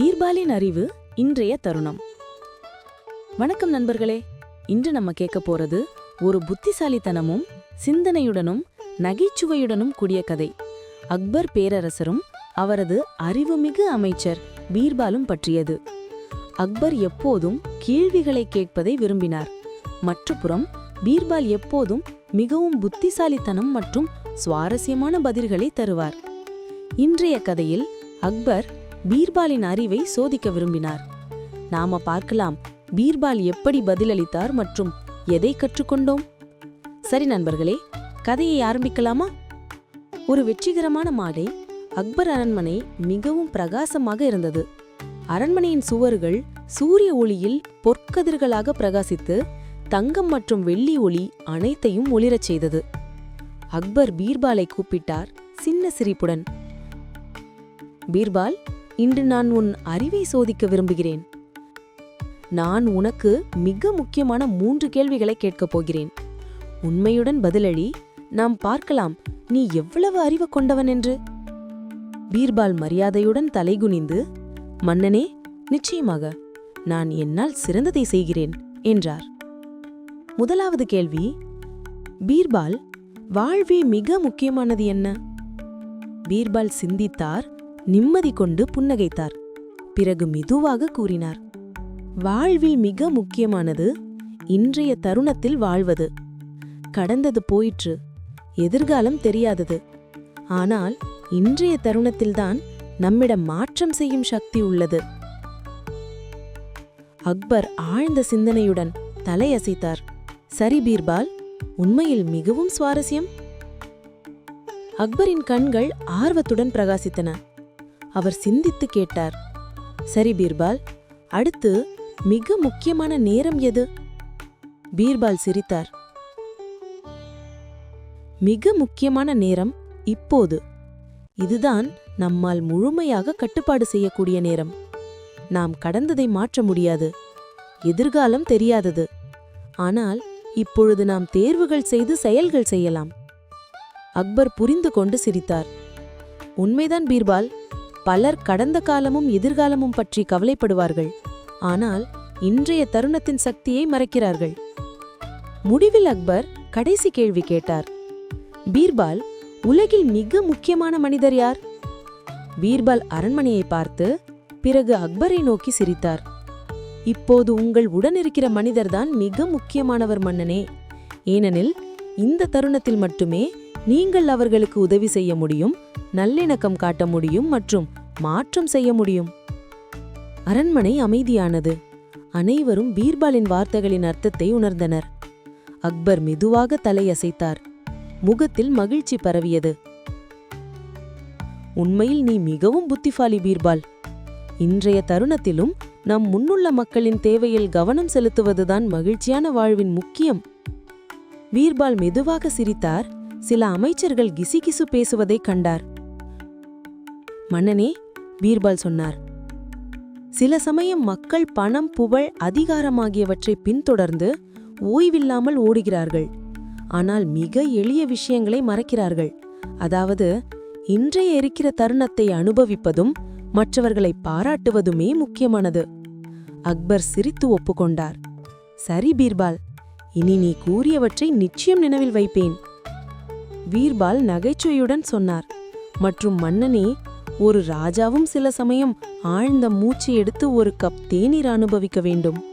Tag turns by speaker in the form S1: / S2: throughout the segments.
S1: பீர்பாலின் அறிவு இன்றைய தருணம். வணக்கம் நண்பர்களே. இன்று நம்ம கேட்க போறது ஒரு புத்திசாலித்தனமும் சிந்தனையுடனும் நகைச்சுவையுடனும் கூடிய கதை. அக்பர் பேரரசரும் அவரது அறிவுமிகு அமைச்சர் பீர்பாலும் பற்றியது. அக்பர் எப்போதும் கேள்விகளை கேட்பதை விரும்பினார். மற்றுப்புறம் பீர்பால் எப்போதும் மிகவும் புத்திசாலித்தனம் மற்றும் சுவாரஸ்யமான பதில்களை தருவார். இன்றைய கதையில் அக்பர் பீர்பாலின் அறிவை சோதிக்க விரும்பினார். நாம பார்க்கலாம் பீர்பால் எப்படி பதிலளித்தார் மற்றும் எதை கற்றுக்கொண்டோம்? சரி நண்பர்களே கதையை ஆரம்பிக்கலாமா? ஒரு வெற்றிகரமான மாடை அக்பர் அரண்மனை மிகவும் பிரகாசமாக இருந்தது. அரண்மனையின் சுவர்கள் சூரிய ஒளியில் பொற்கதிர்களாக பிரகாசித்து தங்கம் மற்றும் வெள்ளி ஒளி அனைத்தையும் ஒளிரச் செய்தது. அக்பர் பீர்பாலை கூப்பிட்டார் சின்ன சிரிப்புடன். பீர்பால் இன்று நான் உன் அறிவை சோதிக்க விரும்புகிறேன். நான் உனக்கு மிக முக்கியமான மூன்று கேள்விகளை கேட்கப் போகிறேன். உண்மையுடன் பதிலளி நாம் பார்க்கலாம் நீ எவ்வளவு அறிவு கொண்டவன் என்று. பீர்பால் மரியாதையுடன் தலைகுனிந்து மன்னனே நிச்சயமாக நான் என்னால் சிறந்ததை செய்கிறேன் என்றார். முதலாவது கேள்வி பீர்பால் வாழ்வே மிக முக்கியமானது என்ன? பீர்பால் சிந்தித்தார் நிம்மதி கொண்டு புன்னகைத்தார். பிறகு மெதுவாக கூறினார் வாழ்வில் மிக முக்கியமானது இன்றைய தருணத்தில் வாழ்வது. கடந்தது போயிற்று எதிர்காலம் தெரியாதது. ஆனால் இன்றைய தருணத்தில்தான் நம்மிடம் மாற்றம் செய்யும் சக்தி உள்ளது. அக்பர் ஆழ்ந்த சிந்தனையுடன் தலையசைத்தார் சரி பீர்பால் உண்மையில் மிகவும் சுவாரஸ்யம். அக்பரின் கண்கள் ஆர்வத்துடன் பிரகாசித்தன. அவர் சிந்தித்து கேட்டார். சரி பீர்பால் அடுத்து மிக முக்கியமான நேரம் எது? பீர்பால் சிரித்தார். மிக முக்கியமான நேரம் இப்போது. இதுதான் நம்மால் முழுமையாக கட்டுப்பாடு செய்யக்கூடிய நேரம். நாம் கடந்ததை மாற்ற முடியாது. எதிர்காலம் தெரியாதது. ஆனால் இப்பொழுது நாம் தேர்வுகள் செய்து செயல்கள் செய்யலாம். அக்பர் புரிந்து கொண்டு சிரித்தார். உண்மைதான் பீர்பால். பலர் கடந்த காலமும் எதிர்காலமும் பற்றி கவலைப்படுவார்கள். ஆனால் இன்றைய தருணத்தின் சக்தியை மறைக்கிறார்கள். முடிவில் அக்பர் கடைசி கேள்வி கேட்டார். பீர்பால் உலகில் மிக முக்கியமான மனிதர் யார்? பீர்பால் அரண்மனையை பார்த்து பிறகு அக்பரை நோக்கி சிரித்தார். இப்போது உங்கள் உடனிருக்கிற மனிதர்தான் மிக முக்கியமானவர் மன்னனே. ஏனெனில் இந்த தருணத்தில் மட்டுமே நீங்கள் அவர்களுக்கு உதவி செய்ய முடியும் நல்லிணக்கம் காட்ட முடியும் மற்றும் மாற்றம் செய்ய முடியும். அரண்மனை அமைதியானது. அனைவரும் பீர்பாலின் வார்த்தைகளின் அர்த்தத்தை உணர்ந்தனர். அக்பர் மெதுவாக தலையசைத்தார். முகத்தில் மகிழ்ச்சி பரவியது. உண்மையில் நீ மிகவும் புத்திசாலி பீர்பால். இன்றைய தருணத்திலும் நம் முன்னுள்ள மக்களின் தேவையில் கவனம் செலுத்துவதுதான் மகிழ்ச்சியான வாழ்வின் முக்கியம். பீர்பால் மெதுவாக சிரித்தார். சில அமைச்சர்கள் கிசுகிசு பேசுவதைக் கண்டார். மன்னனே பீர்பால் சொன்னார் சில சமயம் மக்கள் பணம் புகழ் அதிகாரம் ஆகியவற்றை பின்தொடர்ந்து ஓய்வில்லாமல் ஓடுகிறார்கள். ஆனால் மிக எளிய விஷயங்களை மறக்கிறார்கள். அதாவது இன்றைய இருக்கிற தருணத்தை அனுபவிப்பதும் மற்றவர்களை பாராட்டுவதுமே முக்கியமானது. அக்பர் சிரித்து ஒப்புக்கொண்டார் சரி பீர்பால் இனி நீ கூறியவற்றை நிச்சயம் நினைவில் வைப்பேன். வீர்பால் நகைச்சுவையுடன் சொன்னார். மற்றும் மன்னனே ஒரு ராஜாவும் சில சமயம் ஆழ்ந்த மூச்சு எடுத்து ஒரு கப் தேநீர் அனுபவிக்க வேண்டும்.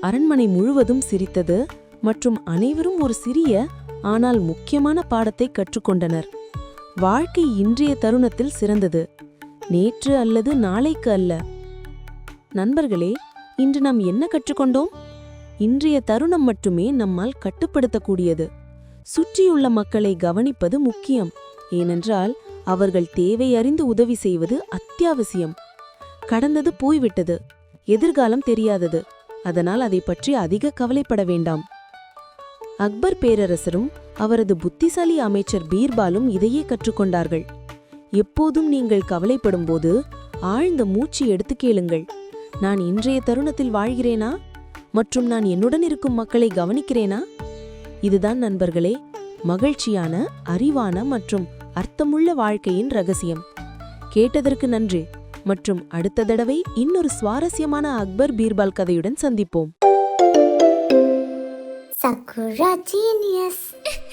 S1: அரண்மனை முழுவதும் சிரித்தது மற்றும் அனைவரும் ஒரு சிறிய ஆனால் முக்கியமான பாடத்தை கற்றுக்கொண்டனர். வாழ்க்கை இன்றைய தருணத்தில் சிறந்தது. நேற்று அல்லது நாளைக்கு அல்ல. நண்பர்களே இன்று நாம் என்ன கற்றுக்கொண்டோம்? இன்றைய தருணம் மட்டுமே நம்மால் கட்டுப்படுத்தக்கூடியது. சுற்றியுள்ள மக்களை கவனிப்பது முக்கியம். ஏனென்றால் அவர்கள் தேவை அறிந்து உதவி செய்வது அத்தியாவசியம். கடந்தது போய்விட்டது. எதிர்காலம் தெரியாதது. அதனால் அதை பற்றி அதிக கவலைப்பட வேண்டாம். அக்பர் பேரரசரும் அவரது புத்திசாலி அமைச்சர் பீர்பாலும் இதையே கற்றுக்கொண்டார்கள். எப்போதும் நீங்கள் கவலைப்படும்போது ஆழ்ந்த மூச்சு எடுத்து கேளுங்கள். நான் இன்றைய தருணத்தில் வாழ்கிறேனா? மற்றும் நான் என்னுடன் இருக்கும் மக்களை கவனிக்கிறேனா? இதுதான் நண்பர்களே மகிழ்ச்சியான அறிவான மற்றும் அர்த்தமுள்ள வாழ்க்கையின் ரகசியம். கேட்டதற்கு நன்றி. மற்றும் அடுத்த தடவை இன்னொரு சுவாரஸ்யமான அக்பர் பீர்பால் கதையுடன் சந்திப்போம்.
S2: Sakura Genius.